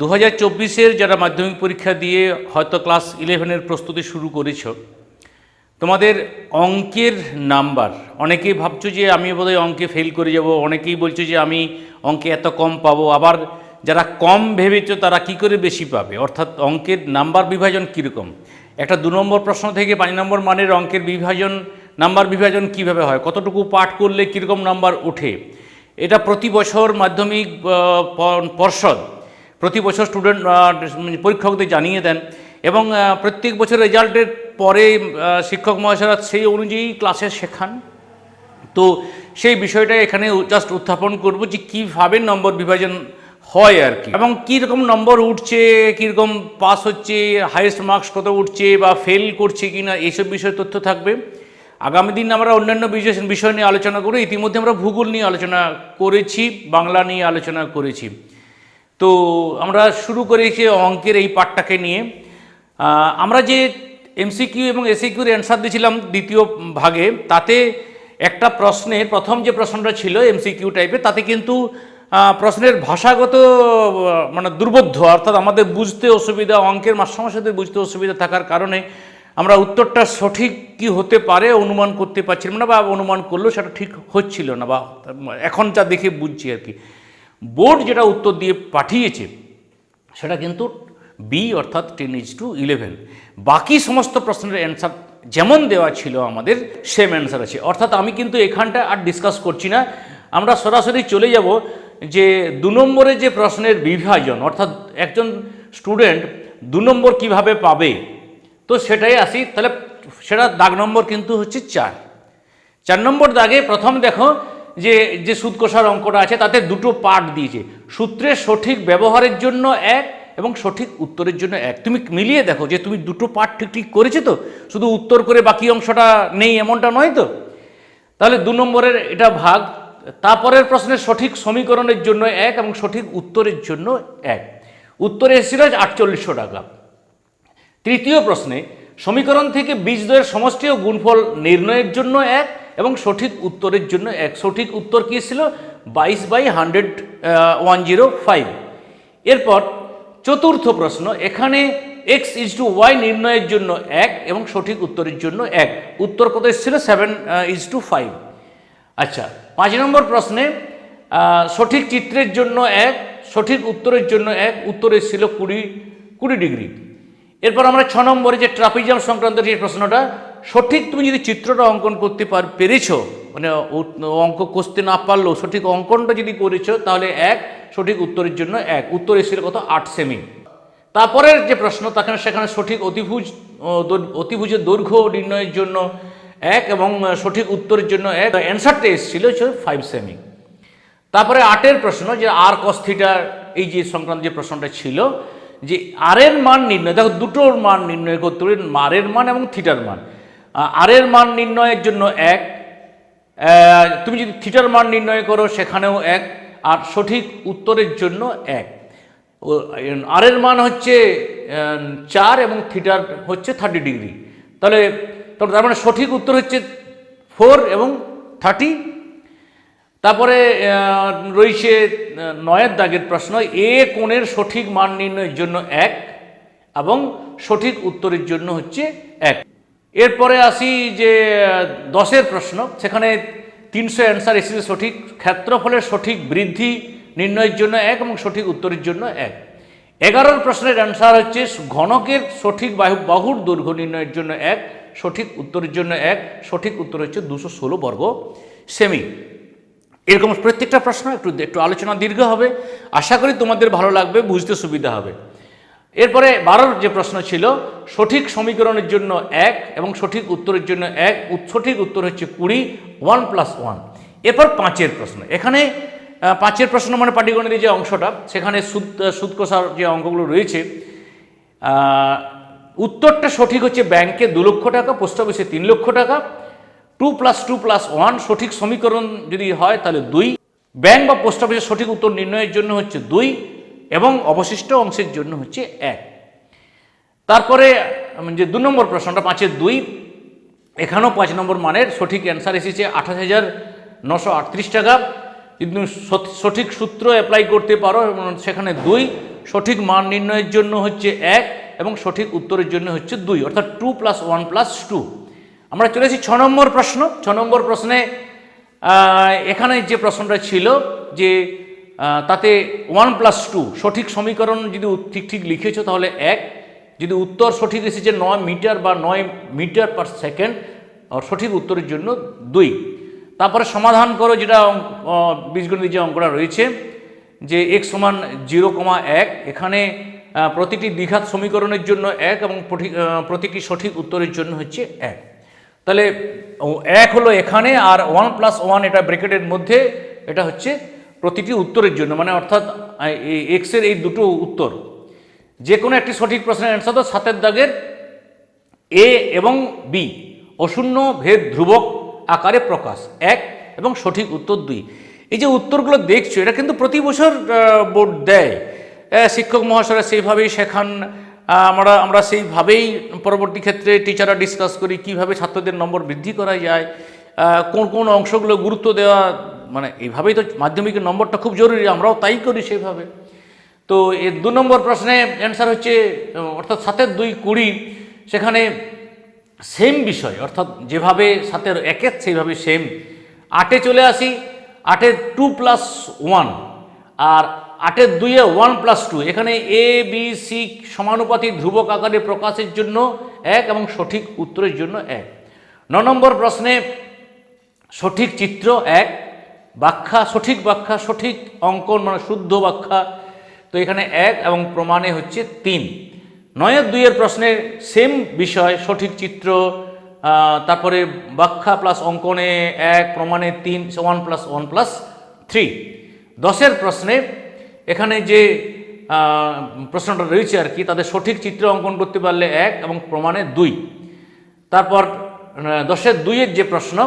দু হাজার চব্বিশের যারা মাধ্যমিক পরীক্ষা দিয়ে হয়তো ক্লাস ইলেভেনের প্রস্তুতি শুরু করেছ, তোমাদের অঙ্কের নাম্বার, অনেকেই ভাবছ যে আমি বোধহয় অঙ্কে ফেল করে যাব, অনেকেই বলছো যে আমি অঙ্কে এত কম পাবো, আবার যারা কম ভেবেছো তারা কি করে বেশি পাবে? অর্থাৎ অঙ্কের নাম্বার বিভাজন কীরকম? একটা দু নম্বর প্রশ্ন থেকে পাঁচ নম্বর মানের অঙ্কের বিভাজন, নাম্বার বিভাজন কীভাবে হয়? কতটুকু পাঠ করলে কীরকম নাম্বার ওঠে? এটা প্রতি বছর মাধ্যমিক পর্ষদ প্রতি বছর স্টুডেন্ট পরীক্ষকদের জানিয়ে দেন এবং প্রত্যেক বছর রেজাল্টের পরে শিক্ষক মহাশয়রা সেই অনুযায়ী ক্লাসে শেখান। তো সেই বিষয়টা এখানে জাস্ট উত্থাপন করব যে কীভাবে নম্বর বিভাজন হয় আর কি। এবং কীরকম নম্বর উঠছে, কীরকম পাস হচ্ছে হাইয়েস্ট মার্কস কত উঠছে বা ফেল করছে কি না এইসব বিষয়ে তথ্য থাকবে। আগামী দিন আমরা অন্যান্য বিষয় বিষয় নিয়ে আলোচনা করব ইতিমধ্যে আমরা ভূগোল নিয়ে আলোচনা করেছি, বাংলা নিয়ে আলোচনা করেছি। তো আমরা শুরু করেছি অঙ্কের এই পাঠটাকে নিয়ে। আমরা যে এমসিকিউ এবং এসিকিউর অ্যান্সার দিয়েছিলাম দ্বিতীয় ভাগে, তাতে একটা প্রশ্নের প্রথম যে প্রশ্নটা ছিল এমসিকিউ টাইপের তাতে কিন্তু প্রশ্নের ভাষাগত মানে দুর্বোধ্য, অর্থাৎ আমাদের বুঝতে অসুবিধা, অঙ্কের মাস্টারমশাইদের বুঝতে অসুবিধা থাকার কারণে আমরা উত্তরটা সঠিক কি হতে পারে, অনুমান করতে পারছিলাম না বা অনুমান করলেও সেটা ঠিক হচ্ছিল না বা এখন যা দেখে বুঝছি আর কি। বোর্ড যেটা উত্তর দিয়ে পাঠিয়েছে, সেটা কিন্তু বি অর্থাৎ টেন ইজ টু ইলেভেন বাকি সমস্ত প্রশ্নের অ্যান্সার যেমন দেওয়া ছিল আমাদের সেম অ্যান্সার আছে। অর্থাৎ আমি কিন্তু এখানটা আর ডিসকাস করছি না। আমরা সরাসরি চলে যাব যে দু নম্বরে যে প্রশ্নের বিভাজন, অর্থাৎ একজন স্টুডেন্ট দু নম্বর কীভাবে পাবে, তো সেটাই আসি। তাহলে সেটা দাগ নম্বর কিন্তু হচ্ছে চার। চার নম্বর দাগে প্রথম দেখো যে যে সুদ কষার অঙ্কটা আছে, তাতে দুটো পার্ট দিয়েছে। সূত্রের সঠিক ব্যবহারের জন্য এক এবং সঠিক উত্তরের জন্য এক। তুমি মিলিয়ে দেখো যে তুমি দুটো পার্ট ঠিক ঠিক করেছে তো? শুধু উত্তর করে বাকি অংশটা নেই, এমনটা নয় তো? তাহলে দু নম্বরের এটা ভাগ। তারপরের প্রশ্নের সঠিক সমীকরণের জন্য এক এবং সঠিক উত্তরের জন্য এক। উত্তরে এসেছিল আটচল্লিশশো টাকা। তৃতীয় প্রশ্নে, সমীকরণ থেকে বীজদ্বয়ের সমষ্টি ও গুণফল নির্ণয়ের জন্য এক এবং সঠিক উত্তরের জন্য এক সঠিক উত্তর কী ছিল? বাইশ by hundred one zero five. এরপর চতুর্থ প্রশ্ন, এখানে এক্স ইজ টু ওয়াই নির্ণয়ের জন্য এক এবং সঠিক উত্তরের জন্য এক। উত্তর কত এসেছিল? সেভেন ইজ টু ফাইভ আচ্ছা পাঁচ নম্বর প্রশ্নে সঠিক চিত্রের জন্য এক, সঠিক উত্তরের জন্য এক, উত্তর এসেছিল কুড়ি কুড়ি ডিগ্রি। এরপর আমরা ছ নম্বরে যে ট্রাপিজাম সংক্রান্ত যে প্রশ্নটা সঠিক তুমি যদি চিত্রটা অঙ্কন করতে পার, পেরেছ মানে অঙ্ক কষতে না পারলেও সঠিক অঙ্কনটা যদি করেছ, তাহলে এক, সঠিক উত্তরের জন্য এক। উত্তর এসেছিল কত? আট সেমি। তারপরের যে প্রশ্ন, তাখানে সেখানে সঠিক অতিভুজ অতিভুজের দৈর্ঘ্য নির্ণয়ের জন্য এক এবং সঠিক উত্তরের জন্য এক। অ্যান্সারটা এসেছিল ফাইভ সেমি তারপরে আটের প্রশ্ন, যে আর কস্থিটার এই যে সংক্রান্ত যে প্রশ্নটা ছিল, যে আর এর মান নির্ণয়, দেখো দুটোর মান নির্ণয় করতে হবে মারের মান এবং থিটার মান। আর এর মান নির্ণয়ের জন্য এক। তুমি যদি থিটার মান নির্ণয় করো, সেখানেও এক। আর সঠিক উত্তরের জন্য এক। আর এর মান হচ্ছে চার এবং থিটার হচ্ছে থার্টি ডিগ্রি। তাহলে তার মানে সঠিক উত্তর হচ্ছে ফোর এবং থার্টি। তারপরে রয়েছে নয়ের দাগের প্রশ্ন, এ কোণের সঠিক মান নির্ণয়ের জন্য এক এবং সঠিক উত্তরের জন্য হচ্ছে এক। এরপরে আসি যে দশের প্রশ্ন। সেখানে তিনশো অ্যান্সার এসেছে সঠিক। ক্ষেত্রফলের সঠিক বৃদ্ধি নির্ণয়ের জন্য এক এবং সঠিক উত্তরের জন্য এক। এগারোর প্রশ্নের অ্যান্সার হচ্ছে ঘনকের সঠিক বাহু, বাহুর দৈর্ঘ্য নির্ণয়ের জন্য এক, সঠিক উত্তরের জন্য এক, সঠিক উত্তর হচ্ছে দুশো ষোলো বর্গ সেমি। এরকম প্রত্যেকটা প্রশ্ন একটু একটু আলোচনা দীর্ঘ হবে। আশা করি তোমাদের ভালো লাগবে, বুঝতে সুবিধা হবে। এরপরে বারোর যে প্রশ্ন ছিল, সঠিক সমীকরণের জন্য এক এবং সঠিক উত্তরের জন্য এক সঠিক উত্তর হচ্ছে কুড়ি ওয়ান প্লাস ওয়ান এরপর পাঁচের প্রশ্ন। এখানে পাঁচের প্রশ্ন মানে পাটিগণিতের যে অংশটা, সেখানে সুদ সুদ কষার যে অঙ্কগুলো রয়েছে উত্তরটা সঠিক হচ্ছে ব্যাংকে দু লক্ষ টাকা, পোস্ট অফিসে তিন লক্ষ টাকা। Two plus two plus one সঠিক সমীকরণ যদি হয় তাহলে দুই। ব্যাংক বা পোস্ট অফিসের সঠিক উত্তর নির্ণয়ের জন্য হচ্ছে দুই। এবং অবশিষ্ট অংশের জন্য হচ্ছে এক। তারপরে যে দু নম্বর প্রশ্নটা পাঁচের দুই, এখানেও পাঁচ নম্বর মানের সঠিক অ্যান্সার এসেছে আঠাশ হাজার নশো আটত্রিশ টাকা। কিন্তু সঠিক সূত্র অ্যাপ্লাই করতে পারো এবং সেখানে দুই, সঠিক মান নির্ণয়ের জন্য হচ্ছে এক এবং সঠিক উত্তরের জন্য হচ্ছে দুই, অর্থাৎ two plus one plus two আমরা চলে এসেছি ছ নম্বর প্রশ্ন। ছ নম্বর প্রশ্নে এখানে যে প্রশ্নটা ছিল যে তাতে ওয়ান প্লাস টু সঠিক সমীকরণ যদি ঠিক ঠিক লিখেছো, তাহলে এক। যদি উত্তর সঠিক এসেছে নয় মিটার বা নয় মিটার পার সেকেন্ড সঠিক উত্তরের জন্য দুই। তারপরে সমাধান করো যেটা বীজগণিত যে অঙ্কটা রয়েছে, যে এক সমান জিরো কমা এক। এখানে প্রতিটি দ্বিঘাত সমীকরণের জন্য এক এবং প্রতিটি সঠিক উত্তরের জন্য হচ্ছে এক। তাহলে এক হলো এখানে আর ওয়ান প্লাস ওয়ান এটা ব্রেকেটের মধ্যে, এটা হচ্ছে প্রতিটি উত্তরের জন্য মানে অর্থাৎ এক্সের এই দুটো উত্তর যে কোনো একটি সঠিক প্রশ্নের অ্যান্সার তো সাতের দাগের এ এবং বি অশূন্য ভেদ ধ্রুবক আকারে প্রকাশ, এক এবং সঠিক উত্তর দুই। এই যে উত্তরগুলো দেখছ, এটা কিন্তু প্রতি বছর বোর্ড দেয়। শিক্ষক মহাশয়রা সেইভাবেই শেখান আমরা আমরা সেইভাবেই পরবর্তী ক্ষেত্রে টিচাররা ডিসকাস করি, কীভাবে ছাত্রদের নম্বর বৃদ্ধি করা যায় কোন কোন অংশগুলো গুরুত্ব দেওয়া মানে এইভাবেই তো মাধ্যমিকের নম্বরটা খুব জরুরি, আমরাও তাই করি সেইভাবে। তো এর দু নম্বর প্রশ্নে অ্যান্সার হচ্ছে, অর্থাৎ সাতের দুই কুড়ি, সেখানে সেম বিষয়, অর্থাৎ যেভাবে সাতের একের সেইভাবে সেম আটে চলে আসি আটের টু প্লাস ওয়ান আর আটের দুইয়ে ওয়ান প্লাস টু এখানে এ বি সি সমানুপাতি ধ্রুবক আকারে প্রকাশের জন্য এক এবং সঠিক উত্তরের জন্য এক। ন নম্বর প্রশ্নে সঠিক চিত্র এক ব্যাখ্যা সঠিক ব্যাখ্যা, সঠিক অঙ্কন মানে শুদ্ধ ব্যাখ্যা। তো এখানে এক এবং প্রমাণে হচ্ছে তিন। নয়ের দুইয়ের প্রশ্নের সেম বিষয়, সঠিক চিত্র তারপরে ব্যাখ্যা প্লাস অঙ্কনে এক, প্রমাণে তিন one plus one plus three দশের প্রশ্নে এখানে যে প্রশ্নটা রয়েছে আর কি, তাদের সঠিক চিত্র অঙ্কন করতে পারলে এক এবং প্রমাণে দুই। তারপর দশের দুইয়ের যে প্রশ্ন,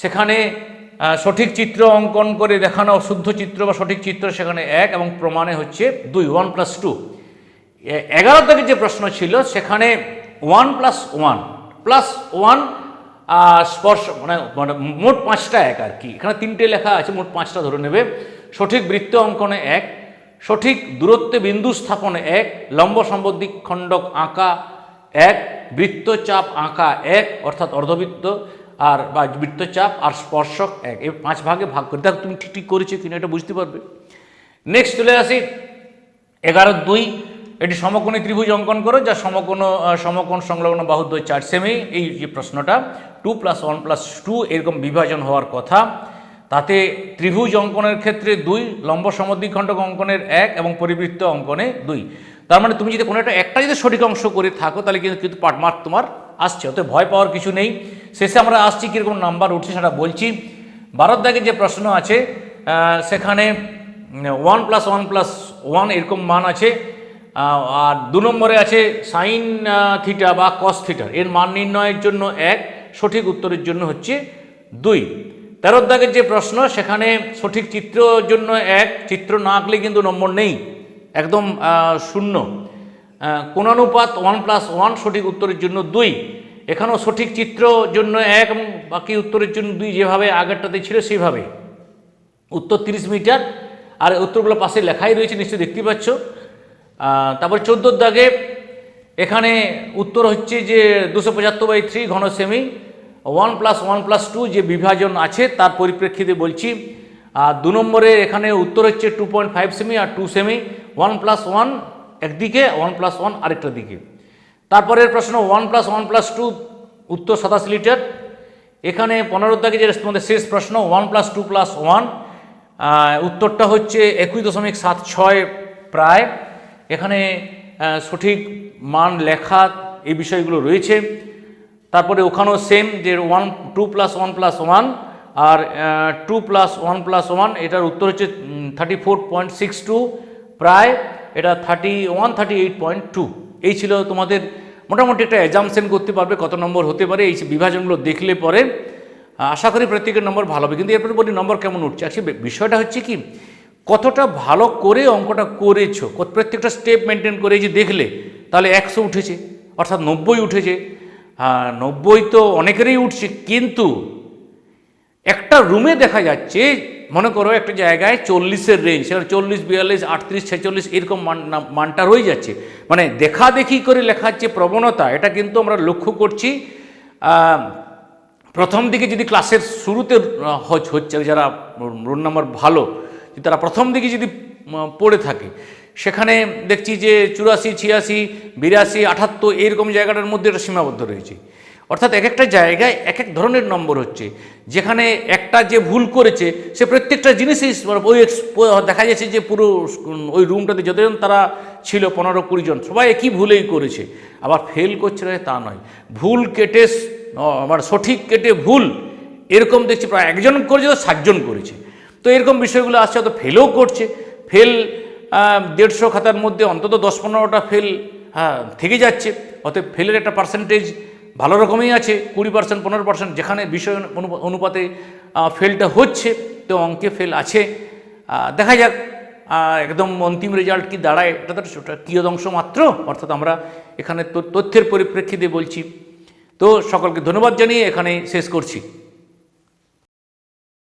সেখানে সঠিক চিত্র অঙ্কন করে দেখানো শুদ্ধ চিত্র বা সঠিক চিত্র সেখানে এক এবং প্রমাণে হচ্ছে দুই ওয়ান প্লাস টু এগারো থেকে যে প্রশ্ন ছিল, সেখানে one plus one plus one স্পর্শ মানে মানে মোট পাঁচটা এক আর কি। এখানে তিনটে লেখা আছে, মোট পাঁচটা ধরে নেবে। সঠিক বৃত্ত অঙ্কনে এক, সঠিক দূরত্বে বিন্দু স্থাপনে এক, লম্ব সম্বদ্ধিক খণ্ডক আঁকা এক, বৃত্তচাপ আঁকা এক, অর্থাৎ অর্ধবৃত্ত আর বা বৃত্তচাপ আর স্পর্শক এক। এই পাঁচ ভাগে ভাগ করে। দেখো তুমি ঠিক ঠিক করেছ কিনা এটা বুঝতে পারবে। নেক্সট চলে আসি। এগারো দুই। এটি সমকোণী ত্রিভুজ অঙ্কন করো, যা সমকোণ সমকোণ সংলগ্ন বাহুদ্বয় চার সেমি। এই যে প্রশ্নটা two plus one plus two এরকম বিভাজন হওয়ার কথা। তাতে ত্রিভুজ অঙ্কনের ক্ষেত্রে দুই, লম্ব সমদ্বিখণ্ডক অঙ্কনের এক এবং পরিবৃত্ত অঙ্কনে দুই। তার মানে তুমি যদি কোনো একটা একটা যদি সঠিক অংশ করে থাকো, তাহলে কিন্তু কিন্তু পাট মার্ক তোমার আসছে। অত ভয় পাওয়ার কিছু নেই। শেষে আমরা আসছি, কীরকম নাম্বার উঠছে সেটা বলছি। ভারত দাগের যে প্রশ্ন আছে সেখানে one plus one plus one এরকম মান আছে। আর দু নম্বরে আছে সাইন থিটা বা কস থিটার এর মান নির্ণয়ের জন্য এক, সঠিক উত্তরের জন্য হচ্ছে দুই। তেরোর দাগের যে প্রশ্ন, সেখানে সঠিক চিত্রর জন্য এক। চিত্র না আঁকলে কিন্তু নম্বর নেই। একদম শূন্য। কোনানুপাত ওয়ান প্লাস ওয়ান সঠিক উত্তরের জন্য দুই। এখানেও সঠিক চিত্র জন্য এক এবং বাকি উত্তরের জন্য দুই যেভাবে আগেরটাতে ছিল সেইভাবে উত্তর তিরিশ মিটার, আর উত্তরগুলো পাশে লেখাই রয়েছে, নিশ্চয়ই দেখতে পাচ্ছ। তারপর চোদ্দোর দাগে এখানে উত্তর হচ্ছে যে দুশো পঁচাত্তর বাই থ্রি ঘন semi one plus one plus two যে বিভাজন আছে তার পরিপ্রেক্ষিতে বলছি আর দু নম্বরে এখানে উত্তর হচ্ছে টু পয়েন্ট ফাইভ সেমি আর টু সেমি ওয়ান প্লাস ওয়ান একদিকে ওয়ান প্লাস ওয়ান আরেকটা দিকে। তারপরের প্রশ্ন one plus one plus two উত্তর সাতাশ লিটার। এখানে পনেরো দাগে যে তোমাদের শেষ প্রশ্ন one plus two plus one উত্তরটা হচ্ছে একুশ দশমিক সাত ছয় প্রায়। এখানে সঠিক মান লেখা এই বিষয়গুলো রয়েছে। তারপরে ওখানেও সেম যে one two plus one plus one আর two plus one plus one এটার উত্তর হচ্ছে thirty four point six two প্রায় এটা thirty one thirty eight point two এই ছিল তোমাদের মোটামুটি একটা অ্যাজামশন করতে পারবে কত নম্বর হতে পারে, এই বিভাজনগুলো দেখলে পরে আশা করি প্রত্যেকের নম্বর ভালো হবে। কিন্তু এরপরে বলি নম্বর কেমন উঠছে? অ্যাকচুয়ালি বিষয়টা হচ্ছে কি, কতটা ভালো করে অঙ্কটা করেছ প্রত্যেকটা স্টেপ মেনটেন করে যে দেখলে, তাহলে একশো উঠেছে, অর্থাৎ নব্বই উঠেছে। নব্বই তো অনেকেরই উঠছে, কিন্তু একটা রুমে দেখা যাচ্ছে, মনে করো একটা জায়গায় চল্লিশের রেঞ্জ সেখানে চল্লিশ, বিয়াল্লিশ, আটত্রিশ, ছেচল্লিশ, এরকম মান মানটা রয়ে যাচ্ছে। মানে দেখা দেখি করে লেখার যে প্রবণতা, এটা কিন্তু আমরা লক্ষ্য করছি। প্রথম দিকে যদি ক্লাসের শুরুতে হচ্ছে যারা রোল নাম্বার ভালো তারা প্রথম দিকে যদি পড়ে থাকে, সেখানে দেখছি যে চুরাশি, ছিয়াশি, বিরাশি, আটাত্তর এইরকম জায়গাটার মধ্যে এটা সীমাবদ্ধ রয়েছে। অর্থাৎ এক একটা জায়গায় এক এক ধরনের নম্বর হচ্ছে। যেখানে একটা যে ভুল করেছে, সে প্রত্যেকটা জিনিসই মানে ওই দেখা যাচ্ছে যে পুরো ওই রুমটাতে যতজন তারা ছিল, পনেরো কুড়ি জন, সবাই একই ভুলেই করেছে। আবার ফেল করছে না, তা নয়। ভুল কেটে আমার সঠিক কেটে ভুল, এরকম দেখছি প্রায় একজন করেছে তো সাতজন করেছে। তো এরকম বিষয়গুলো আসছে, হয়তো ফেলও করছে। ফেল দেড়শো খাতার মধ্যে অন্তত দশ পনেরোটা ফেল হ্যাঁ থেকে যাচ্ছে। অতএব ফেলের একটা পার্সেন্টেজ ভালো রকমই আছে, কুড়ি পার্সেন্ট পনেরো পার্সেন্ট যেখানে বিষয় অনুপা- অনুপাতে ফেলটা হচ্ছে, তো অঙ্কে ফেল আছে। দেখা যাক একদম অন্তিম রেজাল্ট কি দাঁড়ায়, এটা তো কিয়দংশ মাত্র? অর্থাৎ আমরা এখানে তথ্যের পরিপ্রেক্ষিতে বলছি। তো সকলকে ধন্যবাদ জানিয়ে এখানে শেষ করছি।